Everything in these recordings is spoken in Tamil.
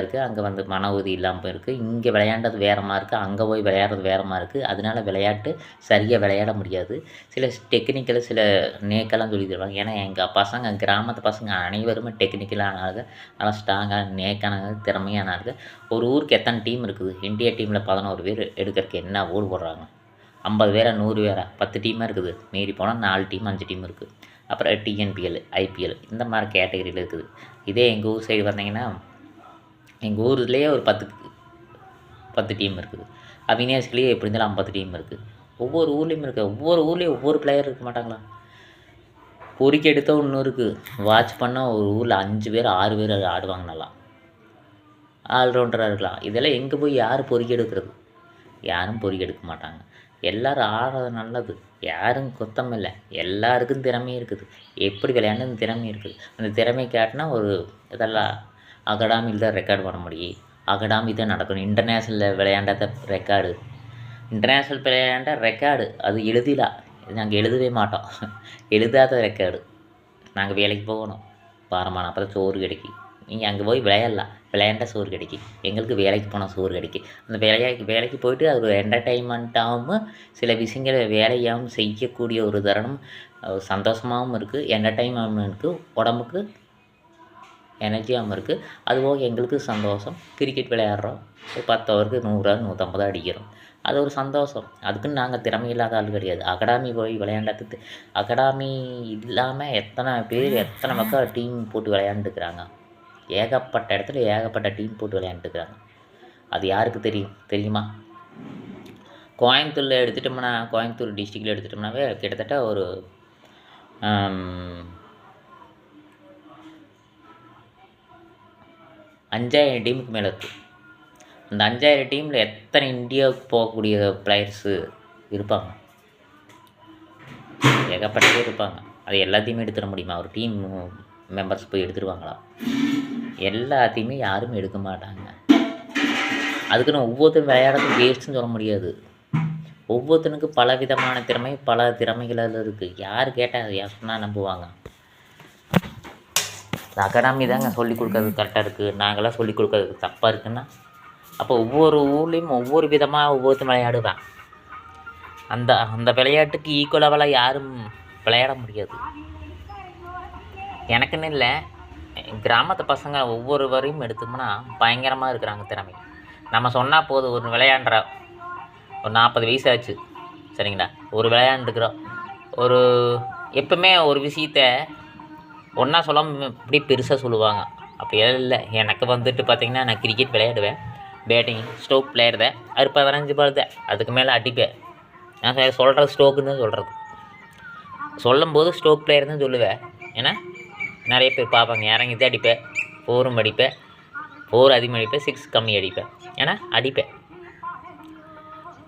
இருக்குது அங்கே வந்து மன உறுதி இல்லாமல் இருக்குது இங்கே விளையாண்டது வேறமாக இருக்குது அங்கே போய் விளையாடுறது வேறமாக இருக்குது அதனால விளையாட்டு சரியாக விளையாட முடியாது. சில டெக்னிக்கலு சில நேக்கெல்லாம் சொல்லி தருவாங்க. ஏன்னா எங்கள் பசங்க கிராமத்து பசங்க அனைவருமே டெக்னிக்கலானாங்க நல்லா ஸ்ட்ராங்காக நேக்கானாங்க திறமையானாங்க. ஒரு ஊருக்கு எத்தனை டீம் இருக்குது? இந்தியா டீமில் பதினோரு பேர் எடுக்கிறதுக்கு என்ன ஊர் போடுறாங்க? ஐம்பது பேரா நூறு பேரா? பத்து டீமாக இருக்குது. மீறி போனால் நாலு டீம் அஞ்சு டீம் இருக்குது அப்புறம் டிஎன்பிஎல் ஐபிஎல் இந்த மாதிரி கேட்டகரியில் இருக்குது. இதே எங்கள் ஊர் சைடு பார்த்தீங்கன்னா எங்கள் ஊர்லேயே ஒரு பத்து பத்து டீம் இருக்குது. அவினாசிலேயே எப்படி இருந்தாலும் ஐம்பது டீம் இருக்குது. ஒவ்வொரு ஊர்லேயும் இருக்குது ஒவ்வொரு ஊர்லேயும் ஒவ்வொரு பிளேயர் இருக்க மாட்டாங்களா? பொறிக்க எடுத்தால் ஒன்று இருக்குது வாட்ச் பண்ணால் ஒரு ஊரில் அஞ்சு பேர் ஆறு பேர் ஆடுவாங்க நல்லா ஆல்ரவுண்டராக இருக்கலாம். இதெல்லாம் எங்கே போய் யார் பொறிக்க எடுக்கிறது? யாரும் பொறிக்க எடுக்க மாட்டாங்க. எல்லோரும் ஆடுறது நல்லது. யாரும் குத்தம் இல்லை. எல்லாருக்கும் திறமையும் இருக்குது. எப்படி விளையாண்டு திறமை இருக்குது. அந்த திறமை காட்டினா ஒரு இதெல்லாம் அகாடமியில் தான் ரெக்கார்டு பண்ண முடியும். அகாடமி தான் நடக்கணும் இன்டர்நேஷ்னலில் விளையாண்டாத ரெக்கார்டு இன்டர்நேஷ்னல் விளையாண்ட ரெக்கார்டு அது எழுதிலாம் நாங்கள் எழுதவே மாட்டோம். எழுதாத ரெக்கார்டு நாங்கள் வேலைக்கு போகணும். பாரமான அப்போ தான் சோறு கிடைக்கும் நீங்கள் அங்கே போய் விளையாடலாம். விளையாண்டா சோறு கிடைக்கும் எங்களுக்கு வேலைக்கு போனால் சோறு கிடைக்கும் அந்த வேலைக்கு வேலைக்கு போயிட்டு அது ஒரு என்டர்டைன்மெண்ட்டாகவும் சில விஷயங்களை வேலையாகவும் செய்யக்கூடிய ஒரு தருணம் சந்தோஷமாகவும் இருக்குது என்டர்டைன்மெண்ட்டு உடம்புக்கு எனர்ஜியாகவும் இருக்குது அதுபோக எங்களுக்கு சந்தோஷம். கிரிக்கெட் விளையாடுறோம். ஒரு பத்து ஓவருக்கு நூறுரூவா நூற்றம்பதா அடிக்கிறோம். அது ஒரு சந்தோஷம். அதுக்குன்னு நாங்கள் திறமை இல்லாத ஆள் கிடையாது. அகாடமி போய் விளையாண்டது அகாடமி இல்லாமல் எத்தனை பேர் எத்தனை மக்கள் டீம் போட்டு விளையாண்டுக்கிறாங்க ஏகப்பட்ட இடத்துல ஏகப்பட்ட டீம் போட்டு விளையாண்டுக்கிறாங்க அது யாருக்கு தெரியும்? தெரியுமா? கோயம்புத்தூரில் எடுத்துட்டோம்னா கோயம்புத்தூர் டிஸ்ட்ரிக்டில் எடுத்துட்டோம்னாவே கிட்டத்தட்ட ஒரு அஞ்சாயிரம் டீமுக்கு மேலே இருக்குது அந்த அஞ்சாயிரம் டீமில் எத்தனை இந்தியாவுக்கு போகக்கூடிய பிளேயர்ஸு இருப்பாங்க? ஏகப்பட்ட பேர் இருப்பாங்க. அது எல்லாத்தையுமே எடுத்துட முடியுமா? ஒரு டீம் மெம்பர்ஸ் போய் எடுத்துருவாங்களா? எல்லாத்தையுமே யாரும் எடுக்க மாட்டாங்க. அதுக்குன்னு ஒவ்வொருத்தரும் விளையாடுறது வேஸ்ட்டுன்னு சொல்ல முடியாது. ஒவ்வொருத்தனுக்கும் பல விதமான திறமை பல திறமைகள் இருக்குது யார் கேட்டால் யார் சொன்னால் நம்புவாங்க. அகாடமி தாங்க சொல்லிக் கொடுக்கறது கரெக்டாக இருக்குது நாங்களாம் சொல்லிக் கொடுக்கறது தப்பாக இருக்குன்னா அப்போ ஒவ்வொரு ஊர்லேயும் ஒவ்வொரு விதமாக ஒவ்வொருத்தரும் விளையாடுவேன் அந்த அந்த விளையாட்டுக்கு ஈக்குவலாவெல்லாம் யாரும் விளையாட முடியாது. எனக்குன்னு இல்லை கிராமத்து பசங்க ஒவ்வொருவரையும் எடுத்தோம்னா பயங்கரமாக இருக்கிறாங்க திறமை. நம்ம சொன்னால் போதும் ஒரு விளையாண்டுற ஒரு நாற்பது வயசு ஆச்சு சரிங்களா? ஒரு விளையாண்டுக்கிறோம். ஒரு எப்பவுமே ஒரு விஷயத்த ஒன்றா சொல்லாமல் இப்படி பெருசாக சொல்லுவாங்க. அப்படியெல்லாம் இல்லை. எனக்கு வந்துட்டு பார்த்திங்கன்னா நான் கிரிக்கெட் விளையாடுவேன். பேட்டிங் ஸ்டோக் பிளேயர் தான் அது பதினஞ்சு பால் தான். அதுக்கு மேலே அடிப்பேன். நான் சொல்கிறது ஸ்டோக்குன்னு தான் சொல்கிறது சொல்லும்போது ஸ்டோக் பிளேயர் தான் சொல்லுவேன். ஏன்னா நிறைய பேர் பார்ப்பாங்க. இறங்கி தான் அடிப்பேன். ஃபோரும் அடிப்பேன். ஃபோர் அதிகமாக அடிப்பேன். சிக்ஸ் கம்மி அடிப்பேன். ஏன்னா அடிப்பேன்.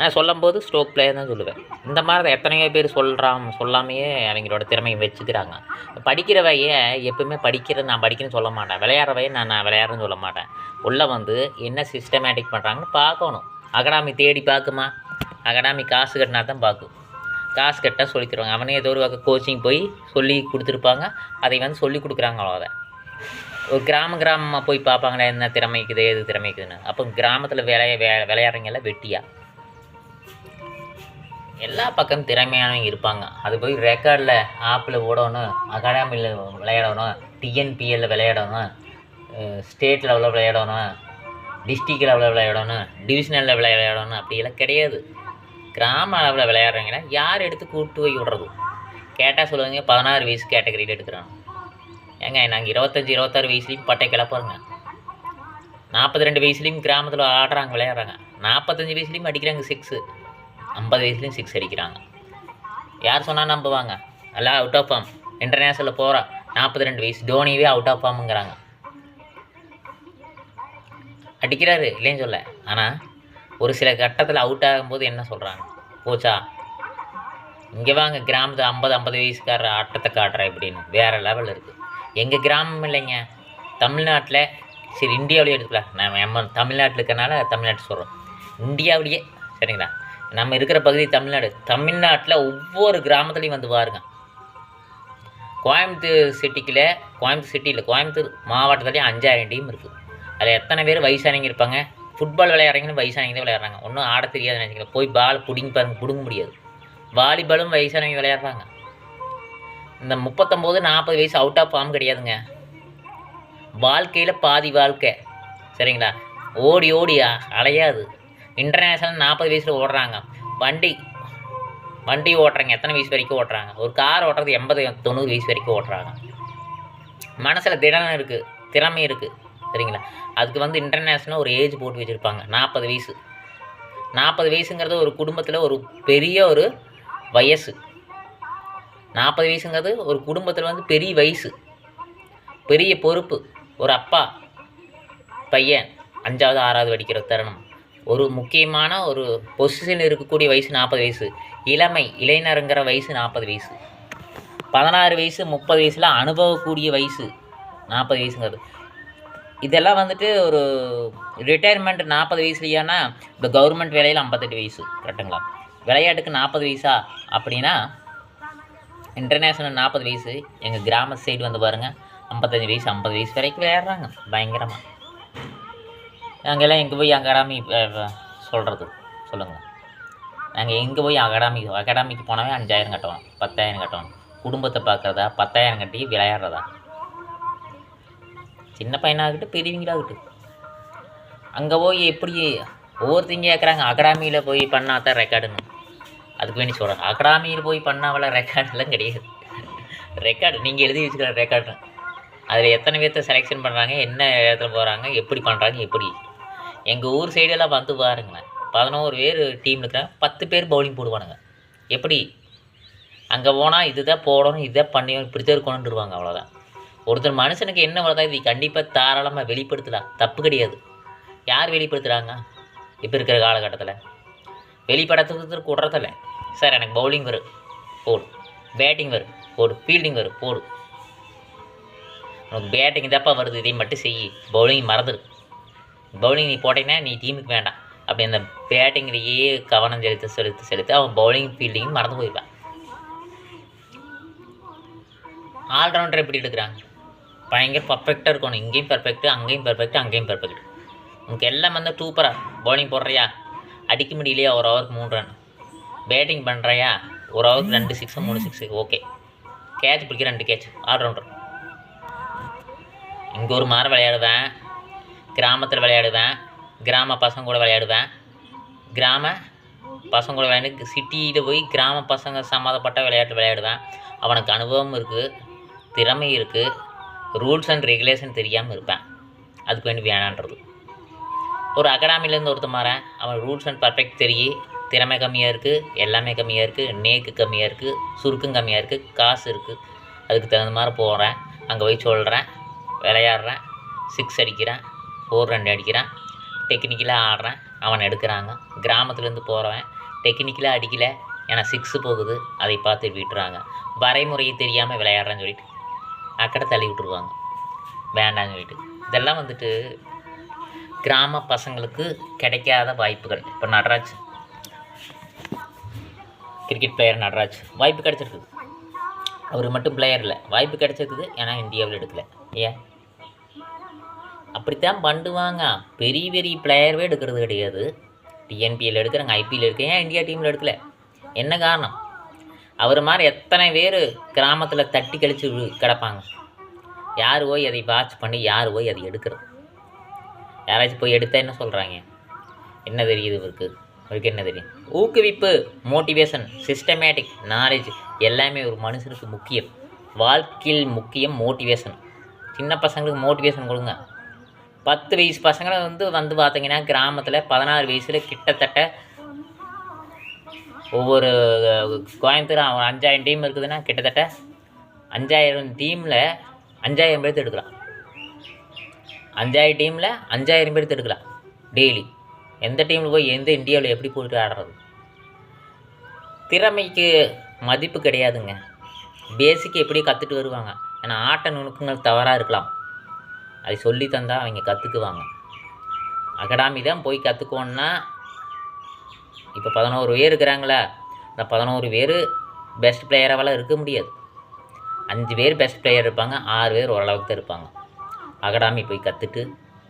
ஆனால் சொல்லும்போது ஸ்ட்ரோக் பிளேயர் தான் சொல்லுவேன். இந்த மாதிரி தான் எத்தனையோ பேர் சொல்கிறான் சொல்லாமையே அவங்களோட திறமையை வச்சுக்கிறாங்க. படிக்கிறவைய எப்பவுமே படிக்கிற நான் படிக்கிறேன்னு சொல்ல மாட்டேன். விளையாடுறவைய நான் நான் விளையாடுறேன்னு சொல்ல மாட்டேன். உள்ளே வந்து என்ன சிஸ்டமேட்டிக் பண்ணுறாங்கன்னு பார்க்கணும். அகாடமி தேடி பார்க்குமா? அகாடமி காசு கட்டினா தான் பார்க்கும். காசு கட்டால் சொல்லி தருவாங்க அவனே ஏதோ ஒரு வகை கோச்சிங் போய் சொல்லி கொடுத்துருப்பாங்க. அதை வந்து சொல்லி கொடுக்குறாங்க அவ்வளோதான் ஒரு கிராம கிராமமாக போய் பார்ப்பாங்களே என்ன திறமைக்குது எது திறமைக்குதுன்னு. அப்போ கிராமத்தில் விளைய வே விளையாடுறீங்கல்ல வெட்டியா? எல்லா பக்கமும் திறமையானவங்க இருப்பாங்க. அது போய் ரெக்கார்டில் ஆப்பில் ஓடணும் அகாடமியில் விளையாடணும் டிஎன்பிஎல்ல விளையாடணும் ஸ்டேட் லெவலில் விளையாடணும் டிஸ்ட்ரிக்ட் லெவலில் விளையாடணும் டிவிஷனலில் விளையாடணும் அப்படியெல்லாம் கிடையாது. கிராம அளவில் விளையாடுறீங்கன்னா யார் எடுத்து கூப்பிட்டு போய் விடுறது? கேட்டால் சொல்லுவாங்க பதினாறு வயசு கேட்டகரியில் எடுக்கிறாங்க. ஏங்க நாங்கள் இருபத்தஞ்சி இருபத்தாறு வயசுலேயும் பட்டை கிளப்புறோங்க. நாற்பத்தி ரெண்டு வயசுலேயும் கிராமத்தில் ஆடுறாங்க விளையாடுறாங்க. நாற்பத்தஞ்சு வயசுலேயும் அடிக்கிறாங்க சிக்ஸு ஐம்பது வயசுலேயும் சிக்ஸ் அடிக்கிறாங்க. யார் சொன்னால் நம்புவாங்க? எல்லாம் அவுட் ஆஃப் ஃபார்ம் இன்டர்நேஷனலில் போகிறா நாற்பத்தி ரெண்டு வயசு. தோனியவே அவுட் ஆஃப் ஃபார்முங்கிறாங்க அடிக்கிறாரு இல்லைன்னு சொல்ல. ஆனால் ஒரு சில கட்டத்தில் அவுட் ஆகும்போது என்ன சொல்கிறாங்க போச்சா? இங்கே வாங்க கிராமத்து ஐம்பது ஐம்பது வயசுக்கார ஆட்டத்தை காட்டுற இப்படின்னு. வேறு லெவல் இருக்குது எங்கள் கிராமம் இல்லைங்க. தமிழ்நாட்டில் சரி இந்தியாவிலேயே எடுத்துக்கலாம். நான் நம்ம தமிழ்நாட்டில் இருக்கிறனால தமிழ்நாட்டு சொல்கிறோம் இந்தியாவிலேயே சரிங்களா? நம்ம இருக்கிற பகுதி தமிழ்நாடு. தமிழ்நாட்டில் ஒவ்வொரு கிராமத்துலேயும் வந்து பாருங்க. கோயம்புத்தூர் சிட்டிக்கில் கோயம்புத்தூர் சிட்டியில் கோயம்புத்தூர் மாவட்டத்துலேயும் அஞ்சாயிரம் டீம் இருக்குது அதில் எத்தனை பேர் வயசானவங்க இருப்பாங்க? ஃபுட்பால் விளையாடுறீங்கன்னு வயசானவங்க தான் விளையாடுறாங்க. ஒன்றும் ஆட தெரியாதுன்னு நினைக்கிறேன். போய் பால் பிடிங்கி பாருங்க பிடுங்க முடியாது. வாலிபாலும் வயசானவங்க விளையாடுறாங்க. இந்த முப்பத்தொம்போது நாற்பது வயசு அவுட் ஆஃப் ஃபார்ம் கிடையாதுங்க. வாழ்க்கையில் பாதி வாழ்க்கை. சரிங்களா? ஓடி ஓடியா? அலையாது. இன்டர்நேஷ்னல் நாற்பது வயசில் ஓடுறாங்க. வண்டி வண்டி ஓட்டுறாங்க எத்தனை வயசு வரைக்கும் ஓட்டுறாங்க? ஒரு கார் ஓட்டுறது எண்பது தொண்ணூறு வயசு வரைக்கும் ஓட்டுறாங்க. மனசில் திடம் இருக்குது திறமை இருக்குது சரிங்களா? அதுக்கு வந்து இன்டர்நேஷ்னல் ஒரு ஏஜ் போட்டு வச்சுருப்பாங்க நாற்பது வயசு. நாற்பது வயசுங்கிறது ஒரு குடும்பத்தில் ஒரு பெரிய ஒரு வயசு. நாற்பது வயசுங்கிறது ஒரு குடும்பத்தில் வந்து பெரிய வயசு. பெரிய பொறுப்பு ஒரு அப்பா பையன் அஞ்சாவது ஆறாவது படிக்கிற தருணம். ஒரு முக்கியமான ஒரு பொசிஷன் இருக்கக்கூடிய வயசு நாற்பது வயசு. இளமை இளைஞருங்கிற வயசு நாற்பது வயசு. பதினாறு வயசு முப்பது வயசில் அனுபவக்கூடிய வயசு நாற்பது வயசுங்கிறது. இதெல்லாம் வந்துட்டு ஒரு ரிட்டையர்மெண்ட் நாற்பது வயசுலையானா இந்த கவர்மெண்ட் வேலையில் ஐம்பத்தெட்டு வயசு கரெக்டுங்களா விளையாட்டுக்கு நாற்பது வயசா அப்படின்னா இன்டர்நேஷ்னல் நாற்பது வயசு எங்கள் கிராம சைடு வந்து பாருங்கள் ஐம்பத்தஞ்சு வயசு ஐம்பது வயசு வரைக்கும் விளையாடுறாங்க பயங்கரமாக நாங்கள்லாம் எங்கே போய் அகாடமி சொல்கிறது சொல்லுங்கள் நாங்கள் எங்கே போய் அகாடமி அகாடமிக்கு போனாவே அஞ்சாயிரம் கட்டணும் பத்தாயிரம் கட்டணும். குடும்பத்தை பார்க்குறதா பத்தாயிரம் கட்டி விளையாடுறதா? சின்ன பையனாகட்டும் பெரியவங்களாகட்டும். அங்கே போய் எப்படி ஒவ்வொருத்தங்க கேட்குறாங்க அகாடமியில் போய் பண்ணால் தான் ரெக்கார்டுன்னு அதுக்கு வேண்டி சொல்கிறாங்க அகாடமியில் போய் பண்ணாவல ரெக்கார்டெல்லாம் கிடையாது. ரெக்கார்டு நீங்கள் எழுதி வச்சுக்கிற ரெக்கார்டு அதில் எத்தனை பேர்த்த செலெக்ஷன் பண்ணுறாங்க என்ன இடத்துல போகிறாங்க எப்படி பண்ணுறாங்க எப்படி? எங்கள் ஊர் சைடெல்லாம் வந்து பாருங்களேன். பதினோரு பேர் டீம் இருக்கிறாங்க பத்து பேர் பவுலிங் போடுவானுங்க. எப்படி? அங்கே போனால் இதுதான் போடணும் இதுதான் பண்ணி இப்படி தான் இருக்கணுன்றுவாங்க அவ்வளோதான் ஒருத்தர் மனுஷனுக்கு என்ன வளர்த்தா இது கண்டிப்பாக தாராளமாக வெளிப்படுத்தலாம். தப்பு கிடையாது. யார் வெளிப்படுத்துகிறாங்க இப்போ இருக்கிற காலகட்டத்தில். வெளிப்படுத்துறதுக்கு விட்றதில்ல சார் எனக்கு பவுலிங் வரும். போடு. பேட்டிங் வரும். போடு. ஃபீல்டிங் வரும். போடு. உனக்கு பேட்டிங் தப்பாக வருது. இதை மட்டும் செய். பவுலிங் மறந்துடு பவுலிங் நீ போட்டீங்கன்னா நீ டீமுக்கு வேண்டாம். அப்படி அந்த பேட்டிங்லேயே கவனம் செலுத்த செலுத்த செலுத்த அவன் பவுலிங் ஃபீல்டிங் மறந்து போயிடுவான். ஆல்ரவுண்டர் எப்படி எடுக்கிறாங்க? பயங்கர பர்ஃபெக்டாக இருக்கணும். இங்கேயும் பர்ஃபெக்ட் அங்கேயும் பர்ஃபெக்ட் அங்கேயும் பர்ஃபெக்ட் உனக்கு எல்லாம் வந்து சூப்பராக பவுலிங் போடுறியா? அடிக்க முடியலையா? ஒரு ஓவருக்கு மூணு ரன் பேட்டிங் பண்ணுறியா ஒரு ஹவருக்கு ரெண்டு சிக்ஸு மூணு சிக்ஸு ஓகே கேட்ச் பிடிக்க ரெண்டு கேட்ச் ஆல்ரவுண்டர் இங்கே ஒரு மாதிரி விளையாடுவேன். கிராமத்தில் விளையாடுவேன். கிராம பசங்க கூட விளையாடுவேன். கிராம பசங்க கூட விளையாண்டு சிட்டியில் போய் கிராம பசங்க சம்மந்தப்பட்ட விளையாட்டு விளையாடுவேன். அவனுக்கு அனுபவம் இருக்குது திறமை இருக்குது ரூல்ஸ் அண்ட் ரெகுலேஷன் தெரியாமல் இருப்பேன். அதுக்கு வேண்டி வேணான்றது. ஒரு அகாடமிலேருந்து ஒருத்தன் மாறேன். அவன் ரூல்ஸ் அண்ட் பர்ஃபெக்ட் தெரியும். திறமை கம்மியாக இருக்குது எல்லாமே கம்மியாக இருக்குது நேக்கு கம்மியாக இருக்குது சுருக்கும் கம்மியாக இருக்குது காசு இருக்குது அதுக்கு தகுந்த மாதிரி போகிறேன் அங்கே போய் சொல்கிறேன் விளையாடுறேன் சிக்ஸ் அடிக்கிறேன். ஃபோர் ரெண்டு அடிக்கிறான். டெக்னிக்கலாக ஆடுறேன். அவன் எடுக்கிறாங்க. கிராமத்துலேருந்து போகிறவன் டெக்னிக்கலாக அடிக்கல. ஏன்னா சிக்ஸு போகுது. அதை பார்த்து விட்டுறாங்க. வரைமுறையை தெரியாமல் விளையாடுறேன்னு சொல்லிட்டு அக்கடை தள்ளி விட்டுருவாங்க. வேண்டாம்னு சொல்லிட்டு. இதெல்லாம் வந்துட்டு கிராம பசங்களுக்கு கிடைக்காத வாய்ப்புகள். இப்போ நடராஜ். Cricket player Nataraj. வாய்ப்பு கிடச்சிருக்குது. அவர் மட்டும் பிளேயர் இல்லை. வாய்ப்பு கிடச்சிருக்குது. ஏன்னா இந்தியாவில் எடுக்கலை. ஏன்? அப்படித்தான் பண்ணுவாங்க. பெரிய பெரிய பிளேயர்வே எடுக்கிறது கிடையாது. டிஎன்பிஎல் எடுக்கிறாங்க ஐபிஎல் எடுக்க ஏன் இந்தியா டீமில் எடுக்கல? என்ன காரணம்? அவர் மாதிரி எத்தனை பேர் கிராமத்தில் தட்டி கழிச்சு கிடப்பாங்க. யார் போய் அதை வாட்ச் பண்ணி யார் போய் அதை எடுக்கிறது? யாராச்சும் போய் எடுத்தால் என்ன சொல்கிறாங்க என்ன தெரியுது இவருக்கு? இவருக்கு என்ன தெரியும்? ஊக்குவிப்பு மோட்டிவேஷன் சிஸ்டமேட்டிக் நாலேஜ் எல்லாமே ஒரு மனுஷனுக்கு முக்கியம். வாழ்க்கையில் முக்கியம் மோட்டிவேஷன் சின்ன பசங்களுக்கு மோட்டிவேஷன் கொடுங்க. பத்து வயசு பசங்களை வந்து வந்து பார்த்தீங்கன்னா கிராமத்தில் பதினாறு வயசில் கிட்டத்தட்ட ஒவ்வொரு கோயம்புத்தூர் அவன் அஞ்சாயிரம் டீம் இருக்குதுன்னா கிட்டத்தட்ட அஞ்சாயிரம் டீமில் அஞ்சாயிரம் பேர்த்து எடுக்கலாம். அஞ்சாயிரம் டீமில் அஞ்சாயிரம் பேர்த்து எடுக்கலாம் டெய்லி எந்த டீமில் போய் எந்த இந்தியாவில் எப்படி போயிட்டு ஆடுறது? திறமைக்கு மதிப்பு கிடையாதுங்க. பேசிக் எப்படி கற்றுட்டு வருவாங்க? ஏன்னா ஆட்ட நுணுக்கங்கள் தவறாக இருக்கலாம். அதை சொல்லி தந்தால் அவங்க கற்றுக்குவாங்க அகாடமி தான் போய் கற்றுக்கோன்னா இப்போ பதினோரு பேர் இருக்கிறாங்களா இந்த பதினோரு பேர் பெஸ்ட் பிளேயராகலாம் இருக்க முடியாது. அஞ்சு பேர் பெஸ்ட் பிளேயர் இருப்பாங்க ஆறு பேர் ஓரளவுக்கு தான் இருப்பாங்க. அகாடமி போய் கற்றுட்டு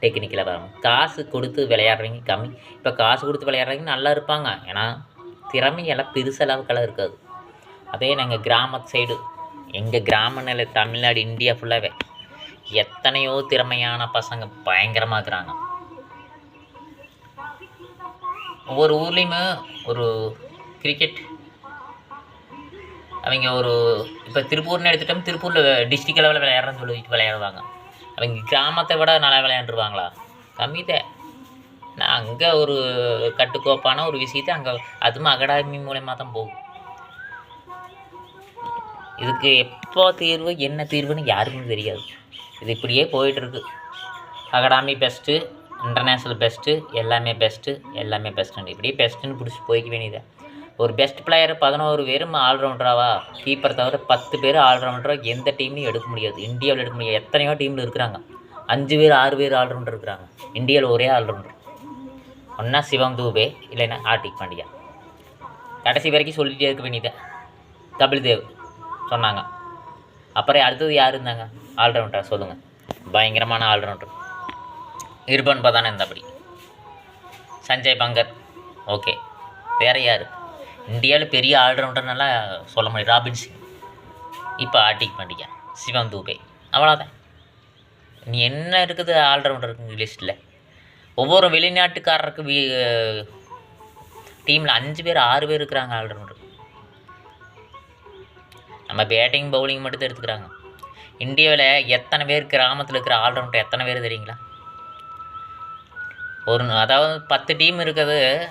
டெக்னிக்கலாக வரும். காசு கொடுத்து விளையாடுறவங்க கம்மி. இப்போ காசு கொடுத்து விளையாடுறவங்க நல்லா இருப்பாங்க. ஏன்னா திறமையெல்லாம் பெருசளவுக்கெல்லாம் இருக்காது. அதே நாங்கள் கிராமத்து சைடு எங்கள் கிராம நிலை தமிழ்நாடு இந்தியா ஃபுல்லாகவே எத்தனையோ திறமையான பசங்க பயங்கரமாக இருக்கிறாங்க ஒவ்வொரு ஊர்லேயுமே ஒரு கிரிக்கெட் அவங்க ஒரு இப்போ திருப்பூர்னு எடுத்துட்டோம் திருப்பூரில் டிஸ்ட்ரிக் லெவலில் விளையாடுறேன்னு சொல்லிட்டு விளையாடுவாங்க. அவங்க கிராமத்தை விட நல்லா விளையாண்டுருவாங்களா? கம்மி தான் நான் அங்கே ஒரு கட்டுக்கோப்பான ஒரு விஷயத்தை அங்கே அதுவும் அகாடமி மூலயமா தான் போகும். இதுக்கு எப்போ தீர்வு என்ன தீர்வுன்னு யாருக்கும் தெரியாது. இது இப்படியே போயிட்டுருக்கு. அகாடமி பெஸ்ட்டு இன்டர்நேஷ்னல் பெஸ்ட்டு எல்லாமே பெஸ்ட்டு எல்லாமே பெஸ்ட்டுன்னு இப்படியே பெஸ்ட்டுன்னு பிடிச்சி போய்க்க வேண்டியது. ஒரு பெஸ்ட் பிளேயர் பதினோரு பேரும் ஆல்ரவுண்டராவா கீப்பர் தவிர பத்து பேர் ஆல்ரவுண்டராக எந்த டீம்லையும் எடுக்க முடியாது. இந்தியாவில் எடுக்க முடியாது. எத்தனையோ டீமில் இருக்கிறாங்க. அஞ்சு பேர் ஆறு பேர் ஆல்ரவுண்டர் இருக்கிறாங்க. இந்தியாவில் ஒரே ஆல்ரவுண்டர் ஒன்றா சிவம் தூபே இல்லைன்னா ஹார்திக் பாண்டியா. கடைசி வரைக்கும் சொல்லிகிட்டே இருக்க வேண்டியது. கபில் தேவ் சொன்னாங்க. அப்புறம் அடுத்தது யார் இருந்தாங்க? ஆல்ரவுண்டாக சொல்லுங்கள் பயங்கரமான ஆல்ரவுண்டர். இருபன் பதானே இருந்தபடி சஞ்சய் பங்கர் ஓகே. வேறு யார்? இந்தியாவில் பெரிய ஆல்ரவுண்டர்னாலாம் சொல்ல முடியும் ராபின் சிங். இப்போ ஆர்டிக் பாண்டியா சிவம் தூபே. அவ்வளோதான் நீ என்ன இருக்குது ஆல்ரவுண்டருக்கு லிஸ்ட்டில் ஒவ்வொரு வெளிநாட்டுக்காரருக்கு வீ டீமில் அஞ்சு பேர் ஆறு பேர் இருக்கிறாங்க ஆல்ரவுண்டர். நம்ம பேட்டிங் பவுலிங் மட்டும் தான் எடுத்துக்கிறாங்க. இந்தியாவில் எத்தனை பேர் கிராமத்தில் இருக்கிற ஆல்ரவுண்டர் எத்தனை பேர் தெரியுங்களா? ஒரு அதாவது பத்து டீம் இருக்கிறது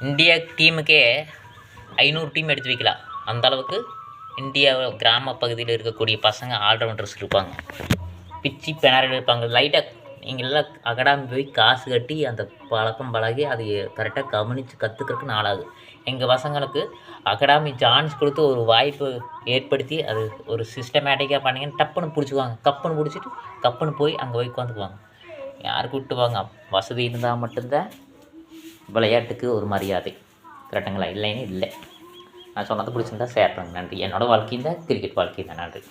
இந்தியா டீமுக்கே ஐநூறு டீம் எடுத்து வைக்கலாம். அந்த அளவுக்கு இந்தியா கிராம பகுதியில் இருக்கக்கூடிய பசங்க ஆல்ரவுண்டர்ஸ் இருப்பாங்க. பிச்சி பிணறல் இருப்பாங்க. லைட்டாக எங்கெல்லாம் அகாடமி போய் காசு கட்டி அந்த பழக்கம் பழகி அது கரெக்டாக கவனித்து கற்றுக்கிறதுக்கு நாளாகுது. எங்கள் பசங்களுக்கு அகாடமி சான்ஸ் கொடுத்து ஒரு வாய்ப்பு ஏற்படுத்தி அது ஒரு சிஸ்டமேட்டிக்காக பண்ணிங்கன்னு டப்புன்னு பிடிச்சிக்குவாங்க. கப்புன்னு பிடிச்சிட்டு கப்புன்னு போய் அங்கே போய் உட்காந்துக்குவாங்க. யார் கூப்பிட்டுவாங்க வசதி இருந்தால் மட்டும்தான் விளையாட்டுக்கு ஒரு மரியாதை. கரெக்டுங்களா இல்லைன்னு இல்லை. நான் சொன்னது பிடிச்சிருந்தா ஷேர் பண்ணுங்க. நன்றி. என்னோடய வாழ்க்கையில் தான் கிரிக்கெட் வாழ்க்கை தான் நன்றி.